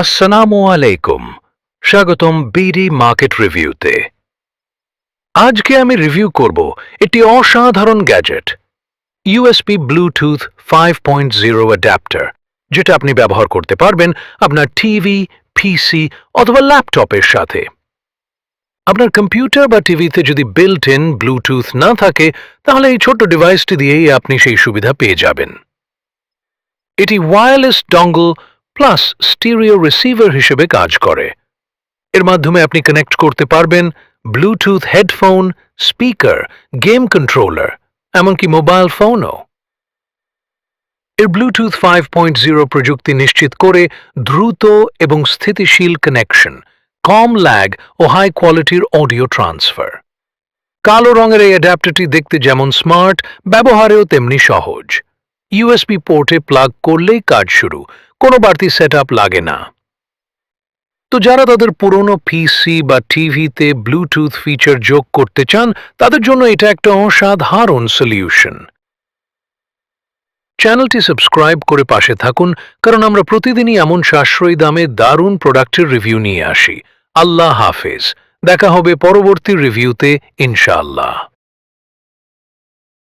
আসসালামু আলাইকুম। স্বাগতম বিডি মার্কেট রিভিউতে। আজকে আমি রিভিউ করব একটি অসাধারণ gadget, USB Bluetooth five point zero adapter, যেটা আপনি ব্যবহার করতে পারবেন আপনার টিভি, পিসি অথবা ল্যাপটপের সাথে। আপনার কম্পিউটার বা টিভিতে যদি বিল্ট ইন ব্লুটুথ না থাকে, তাহলে এই ছোট্ট ডিভাইসটি দিয়েই আপনি সেই সুবিধা পেয়ে যাবেন। এটি wireless dongle plus stereo receiver হিসেবে কাজ করে। এর মাধ্যমে আপনি কানেক্ট করতে পারবেন Bluetooth headphone, speaker, game controller, এমনকি মোবাইল ফোনও। এর ব্লুটুথ ফাইভ পয়েন্ট জিরো প্রযুক্তি নিশ্চিত করে দ্রুত এবং স্থিতিশীল কানেকশন, কম ল্যাগ ও হাই কোয়ালিটির অডিও ট্রান্সফার। কালো রঙের এই অ্যাডাপ্টারটি দেখতে যেমন স্মার্ট, ব্যবহারেও তেমনি সহজ। ইউএসবি পোর্টে প্লাগ করলেই কাজ শুরু। কোনো বাড়তি সেট লাগে না। তো যারা তাদের পুরনো পিসি বা টিভিতে ব্লুটুথ ফিচার যোগ করতে চান, তাদের জন্য এটা একটা অসাধারণ সলিউশন চ্যানেলটি সাবস্ক্রাইব করে পাশে থাকুন, কারণ আমরা প্রতিদিনই এমন সাশ্রয়ী দামে দারুণ প্রোডাক্টের রিভিউ নিয়ে আসি। আল্লাহ হাফেজ। দেখা হবে পরবর্তী রিভিউতে ইনশাআল্লাহ।